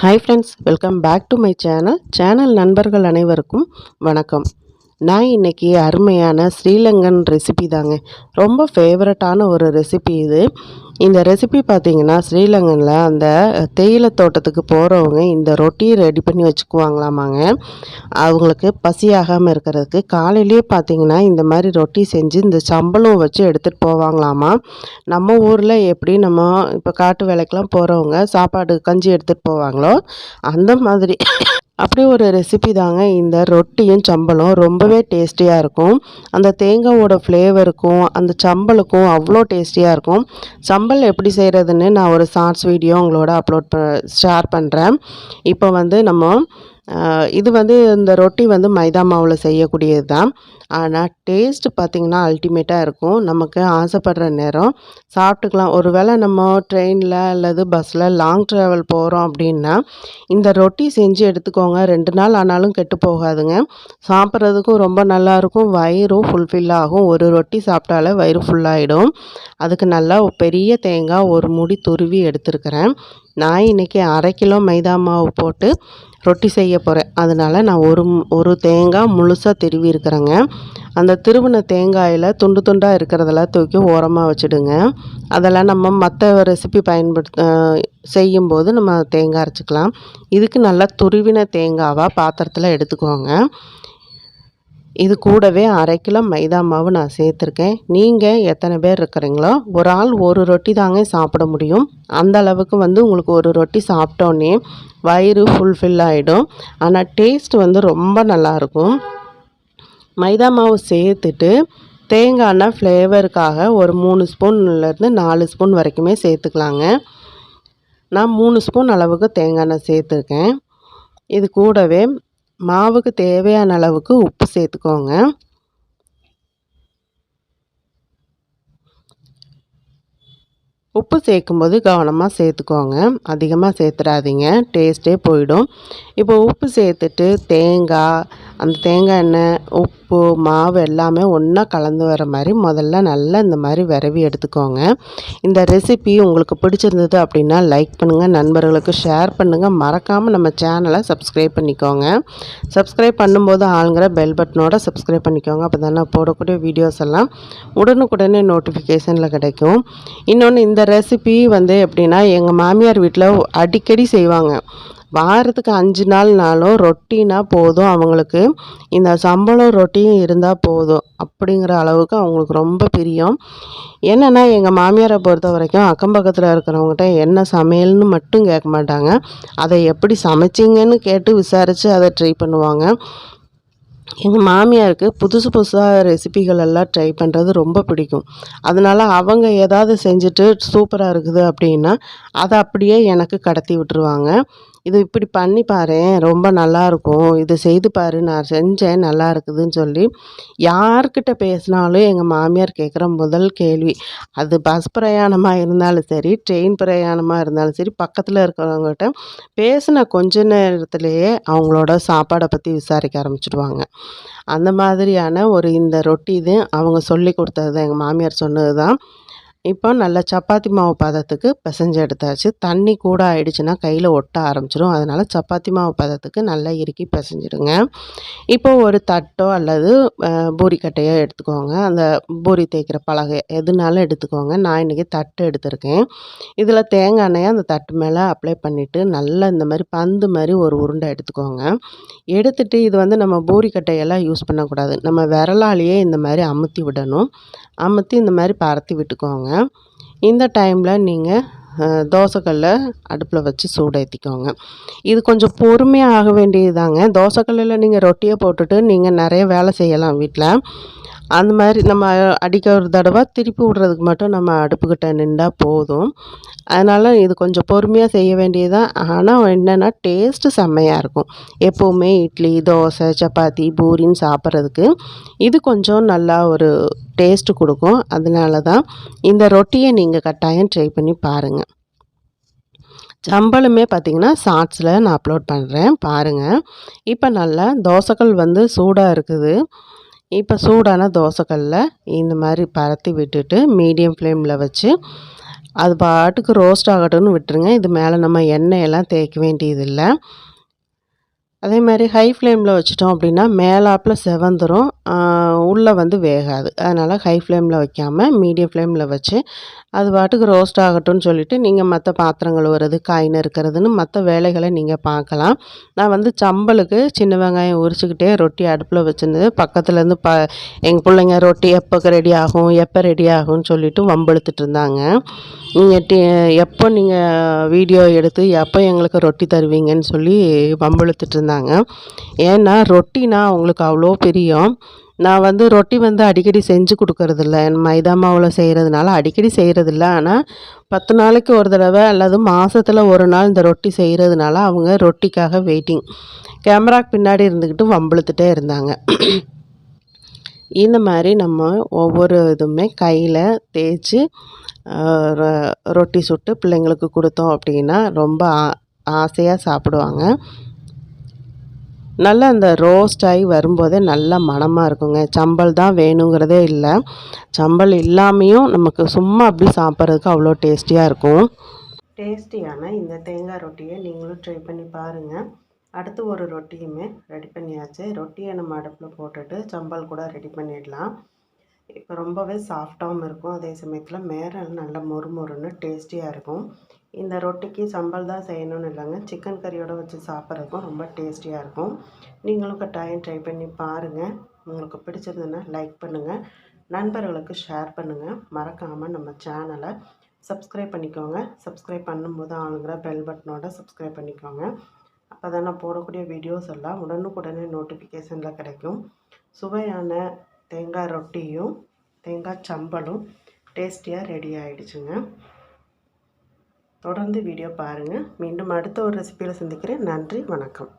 Hi friends welcome back to my channel channel நண்பர்கள் அனைவருக்கும் வணக்கம். நான் இன்றைக்கி அருமையான ஸ்ரீலங்கன் ரெசிபி தாங்க. ரொம்ப ஃபேவரட்டான ஒரு ரெசிபி இது. இந்த ரெசிபி பார்த்தீங்கன்னா ஸ்ரீலங்கனில் அந்த தேயிலை தோட்டத்துக்கு போகிறவங்க இந்த ரொட்டியை ரெடி பண்ணி வச்சுக்குவாங்களாமாங்க. அவங்களுக்கு பசியாகாமல் இருக்கிறதுக்கு காலையிலேயே பார்த்தீங்கன்னா இந்த மாதிரி ரொட்டி செஞ்சு இந்த சம்பளம் வச்சு எடுத்துகிட்டு போவாங்களாமா. நம்ம ஊரில் எப்படி நம்ம இப்போ காட்டு வேலைக்கெலாம் போகிறவங்க சாப்பாடு கஞ்சி எடுத்துகிட்டு போவாங்களோ அந்த மாதிரி அப்படி ஒரு ரெசிபி தாங்க இந்த ரொட்டியும் சம்பளம். ரொம்பவே டேஸ்டியாக இருக்கும். அந்த தேங்காவோட ஃப்ளேவருக்கும் அந்த சம்பளுக்கும் அவ்வளோ டேஸ்டியாக இருக்கும். சம்பல் எப்படி செய்கிறதுன்னு நான் ஒரு ஷார்ட்ஸ் வீடியோ உங்களோட அப்லோட் ப ஷேர் பண்ணுறேன் இப்போ வந்து நம்ம இது வந்து இந்த ரொட்டி வந்து மைதா மாவில் செய்யக்கூடியது தான் ஆனால் டேஸ்ட் பார்த்திங்கன்னா அல்டிமேட்டாக இருக்கும். நமக்கு ஆசைப்படுற நேரம். சாப்பிட்டுக்கலாம். ஒருவேளை நம்ம ட்ரெயினில் அல்லது பஸ்ஸில் லாங் ட்ராவல் போகிறோம் அப்படின்னா இந்த ரொட்டி செஞ்சு எடுத்துக்கோங்க. ரெண்டு நாள் ஆனாலும் கெட்டு போகாதுங்க. சாப்பிட்றதுக்கும் ரொம்ப நல்லாயிருக்கும் வயிறும் ஃபுல்ஃபில் ஆகும். ஒரு ரொட்டி சாப்பிட்டாலே வயிறு ஃபுல்லாகிடும் அதுக்கு நல்லா பெரிய தேங்காய் ஒரு முடி துருவி எடுத்துருக்கிறேன். நான் இன்றைக்கி அரை கிலோ மைதா மாவு போட்டு ரொட்டி செய்ய போகிறேன் அதனால் நான் ஒரு ஒரு தேங்காய் முழுசாக திருவி இருக்கிறேங்க. அந்த திருவின தேங்காயில் துண்டு துண்டாக இருக்கிறதெல்லாம் தூக்கி ஓரமாக வச்சுடுங்க. அதெல்லாம் நம்ம மற்ற ரெசிபி பயன்படுத்த செய்யும்போது நம்ம தேங்காய் அரைச்சிக்கலாம். இதுக்கு நல்லா துருவின தேங்காவாக பாத்திரத்தில் எடுத்துக்கோங்க. இது கூடவே அரை கிலோ மைதா மாவு நான் சேர்த்துருக்கேன். நீங்கள் எத்தனை பேர் இருக்கிறீங்களோ ஒரு ஆள் ஒரு ரொட்டி தாங்க சாப்பிட முடியும். அந்த அளவுக்கு வந்து உங்களுக்கு ஒரு ரொட்டி சாப்பிட்டோன்னே வயிறு ஃபுல்ஃபில் ஆகிடும் ஆனால் டேஸ்ட் வந்து ரொம்ப நல்லாயிருக்கும் மைதா மாவு சேர்த்துட்டு தேங்காய் ஃப்ளேவருக்காக ஒரு மூணு ஸ்பூன்லேருந்து நாலு ஸ்பூன் வரைக்குமே சேர்த்துக்கலாங்க. நான் மூணு ஸ்பூன் அளவுக்கு தேங்காய் எண்ணெய் சேர்த்துருக்கேன். இது கூடவே மாவுக்கு தேவையான அளவுக்கு உப்பு சேர்த்துக்கோங்க. உப்பு சேர்க்கும்போது கவனமாக சேர்த்துக்கோங்க. அதிகமாக சேர்த்துடாதீங்க. டேஸ்ட்டே போயிடும். இப்போ உப்பு சேர்த்துட்டு தேங்காய் அந்த தேங்காய் எண்ணெய் உப்பு மாவு எல்லாமே ஒன்றா கலந்து வர மாதிரி முதல்ல நல்லா இந்த மாதிரி விரவி எடுத்துக்கோங்க. இந்த ரெசிபி உங்களுக்கு பிடிச்சிருந்தது அப்படின்னா லைக் பண்ணுங்கள் நண்பர்களுக்கு ஷேர் பண்ணுங்கள் மறக்காமல் நம்ம சேனலை சப்ஸ்கிரைப் பண்ணிக்கோங்க. சப்ஸ்கிரைப் பண்ணும்போது ஆளுங்கிற பெல் பட்டனோட சப்ஸ்கிரைப் பண்ணிக்கோங்க. அப்போ தான் நான் போடக்கூடிய வீடியோஸ் எல்லாம் உடனுக்குடனே நோட்டிஃபிகேஷனில் கிடைக்கும். இன்னொன்று இந்த ரெசிபி வந்து எப்படின்னா எங்கள் மாமியார் வீட்டில் அடிக்கடி செய்வாங்க. வாரத்துக்கு அஞ்சு நாள்னாலும் ரொட்டினா போதும் அவங்களுக்கு. இந்த சம்பளம் ரொட்டியும் இருந்தால் போதும் அப்படிங்கிற அளவுக்கு அவங்களுக்கு ரொம்ப பிரியம். என்னென்னா எங்கள் மாமியாரை பொறுத்த வரைக்கும் அக்கம் பக்கத்தில் இருக்கிறவங்ககிட்ட என்ன சமையல்னு மட்டும் கேட்க மாட்டாங்க. அதை எப்படி சமைச்சிங்கன்னு கேட்டு விசாரித்து அதை ட்ரை பண்ணுவாங்க. எங்கள் மாமியாருக்கு புதுசு புதுசாக ரெசிபிகள் எல்லாம் ட்ரை பண்ணுறது ரொம்ப பிடிக்கும். அதனால் அவங்க ஏதாவது செஞ்சுட்டு சூப்பராக இருக்குது அப்படின்னா அதை அப்படியே எனக்கு கடத்தி விட்டுருவாங்க. இது இப்படி பண்ணி பாரு ரொம்ப நல்லா இருக்கும். இது செய்து பாரு நான் செஞ்சேன் நல்லா இருக்குதுன்னு சொல்லி யார்கிட்ட பேசினாலும் எங்கள் மாமியார் கேட்குற முதல் கேள்வி. அது பஸ் பிரயாணமாக இருந்தாலும் சரி ட்ரெயின் பிரயாணமாக இருந்தாலும் சரி பக்கத்தில் இருக்கிறவங்ககிட்ட பேசின கொஞ்ச நேரத்திலேயே அவங்களோட சாப்பாடை பற்றி விசாரிக்க ஆரம்பிச்சிடுவாங்க. அந்த மாதிரியான ஒரு இந்த ரொட்டி இது அவங்க சொல்லி கொடுத்தது தான் எங்கள் மாமியார் சொன்னது தான் இப்போ நல்லா சப்பாத்தி மாவு பதத்துக்கு பிசைஞ்சு எடுத்தாச்சு. தண்ணி கூட ஆயிடுச்சுன்னா கையில் ஒட்ட ஆரம்பிச்சிடும் அதனால் சப்பாத்தி மாவு பதத்துக்கு நல்லா இறுக்கி பிசைஞ்சிடுங்க. இப்போ ஒரு தட்டோ அல்லது பூரிக்கட்டையோ எடுத்துக்கோங்க. அந்த பூரி தேய்க்கிற பலகை எதுனாலும் எடுத்துக்கோங்க. நான் இன்றைக்கி தட்டு எடுத்திருக்கேன். இதில் தேங்காய் எண்ணெயை அந்த தட்டு மேலே அப்ளை பண்ணிவிட்டு நல்லா இந்த மாதிரி பந்து மாதிரி ஒரு உருண்டை எடுத்துக்கோங்க. எடுத்துட்டு இது வந்து நம்ம பூரிக்கட்டையெல்லாம் யூஸ் பண்ணக்கூடாது. நம்ம விரலாலேயே இந்த மாதிரி அமுத்தி விடணும். அமுத்தி இந்த மாதிரி பரத்தி விட்டுக்கோங்க. இந்த டைமில் நீங்கள் தோசைக்கல்லை அடுப்பில் வச்சு சூடேற்றிக்கோங்க இது கொஞ்சம் பொறுமையாக ஆக வேண்டியதுதாங்க. தோசைக்கல்லில் நீங்கள் ரொட்டியை போட்டுட்டு நீங்கள் நிறைய வேலை செய்யலாம் வீட்டில் அந்த மாதிரி நம்ம அடிக்க ஒரு தடவை திருப்பி விட்றதுக்கு மட்டும் நம்ம அடுப்புக்கிட்ட நின்றா போதும். அதனால் இது கொஞ்சம் பொறுமையாக செய்ய வேண்டியதுதான். ஆனால் என்னென்னா டேஸ்ட்டு செம்மையாக இருக்கும். எப்போவுமே இட்லி தோசை சப்பாத்தி பூரின்னு சாப்பிட்றதுக்கு இது கொஞ்சம் நல்லா ஒரு டேஸ்ட்டு கொடுக்கும். அதனால தான் இந்த ரொட்டியை நீங்கள் கட்டாயம் ட்ரை பண்ணி பாருங்கள் சம்பளமே பார்த்தீங்கன்னா ஷார்ட்ஸில் நான் அப்லோட் பண்ணுறேன் பாருங்கள் இப்போ நல்லா தோசைக்கல் வந்து சூடாக இருக்குது. இப்போ சூடான தோசைக்கல்ல இந்த மாதிரி பரத்தி விட்டுட்டு மீடியம் ஃப்ளேமில் வச்சு அது பாட்டுக்கு ரோஸ்ட் ஆகட்டும்னு விட்டுருங்க. இது மேலே நம்ம எண்ணெயெல்லாம் தேய்க்க வேண்டியதில்லை. அதே மாதிரி ஹை ஃப்ளேமில் வச்சிட்டோம் அப்படின்னா மேலாப்பில் செவந்துரும். உள்ளே வந்து வேகாது. அதனால் ஹை ஃப்ளேமில் வைக்காமல் மீடியம் ஃப்ளேமில் வச்சு அது பாட்டுக்கு ரோஸ்ட் ஆகட்டும்னு சொல்லிவிட்டு நீங்கள் மற்ற பாத்திரம் கழுவுறது காய் நறுக்கிறதுன்னு மற்ற வேலைகளை நீங்கள் பார்க்கலாம். நான் வந்து சம்பலுக்கு சின்ன வெங்காயம் உரிச்சுக்கிட்டே ரொட்டி அடுப்பில் வச்சுருந்தது. பக்கத்துலேருந்து ப எங்கள் பிள்ளைங்க ரொட்டி எப்போ ரெடி ஆகும் எப்போ ரெடி ஆகும்னு சொல்லிவிட்டு வம்பெழுத்துட்டு இருந்தாங்க. நீங்கள் டி எப்போ நீங்கள் வீடியோ எடுத்து எப்போ எங்களுக்கு ரொட்டி தருவீங்கன்னு சொல்லி வம்பெழுத்துட்டு இருந்தாங்க. ஏன்னா ரொட்டினா அவங்களுக்கு அவ்வளோ பிரியம். நான் வந்து ரொட்டி வந்து அடிக்கடி செஞ்சு கொடுக்கறதில்ல. மைதா மாவில் செய்கிறதுனால அடிக்கடி செய்கிறதில்ல ஆனால் பத்து நாளைக்கு ஒரு தடவை அல்லது மாதத்தில் ஒரு நாள் இந்த ரொட்டி செய்கிறதுனால அவங்க ரொட்டிக்காக வெயிட்டிங் கேமராக்கு பின்னாடி இருந்துக்கிட்டு வம்பளுத்துட்டே இருந்தாங்க. இந்த மாதிரி நம்ம ஒவ்வொரு இதுவுமே கையில் தேய்ச்சி ரொட்டி சுட்டு பிள்ளைங்களுக்கு கொடுத்தோம் அப்படின்னா ரொம்ப ஆ ஆசையாக சாப்பிடுவாங்க. நல்லா அந்த ரோஸ்ட் ஆகி வரும்போதே நல்ல மணமாக இருக்குங்க. சம்பல் தான் வேணுங்கிறதே இல்லை. சம்பல் இல்லாமையும் நமக்கு சும்மா அப்படி சாப்பிட்றதுக்கு அவ்வளோ டேஸ்டியாக இருக்கும். டேஸ்டியான இந்த தேங்காய் ரொட்டியை நீங்களும் ட்ரை பண்ணி பாருங்கள் அடுத்து ஒரு ரொட்டியுமே ரெடி பண்ணியாச்சு. ரொட்டியை நம்ம அடுப்பில் போட்டுட்டு சம்பல் கூட ரெடி பண்ணிடலாம். இப்போ ரொம்பவே சாஃப்டாகவும் இருக்கும். அதே சமயத்தில் மேரல் நல்ல மொறு மொறுன்னு டேஸ்டியாக இருக்கும். இந்த ரொட்டிக்கு சம்பல் தான் செய்யணும்னு இல்லைங்க. சிக்கன் கறியோடு வச்சு சாப்பிட்றதுக்கும் ரொம்ப டேஸ்டியாக இருக்கும். நீங்களும் கட்டாயம் ட்ரை பண்ணி பாருங்கள் உங்களுக்கு பிடிச்சிருந்ததுன்னா லைக் பண்ணுங்கள் நண்பர்களுக்கு ஷேர் பண்ணுங்கள் மறக்காமல் நம்ம சேனலை சப்ஸ்கிரைப் பண்ணிக்கோங்க. சப்ஸ்கிரைப் பண்ணும்போது ஆளுங்கிற பெல் பட்டனோட சப்ஸ்கிரைப் பண்ணிக்கோங்க. அப்போ தான் நான் போடக்கூடிய வீடியோஸ் எல்லாம் உடனுக்குடனே நோட்டிஃபிகேஷனில் கிடைக்கும். சுவையான தேங்காய் ரொட்டியும் தேங்காய் சம்பலும் டேஸ்டியாக ரெடி ஆகிடுச்சுங்க தொடர்ந்து வீடியோ பாருங்கள் மீண்டும் அடுத்த ஒரு ரெசிபியில் சந்திக்கிறேன். நன்றி வணக்கம்.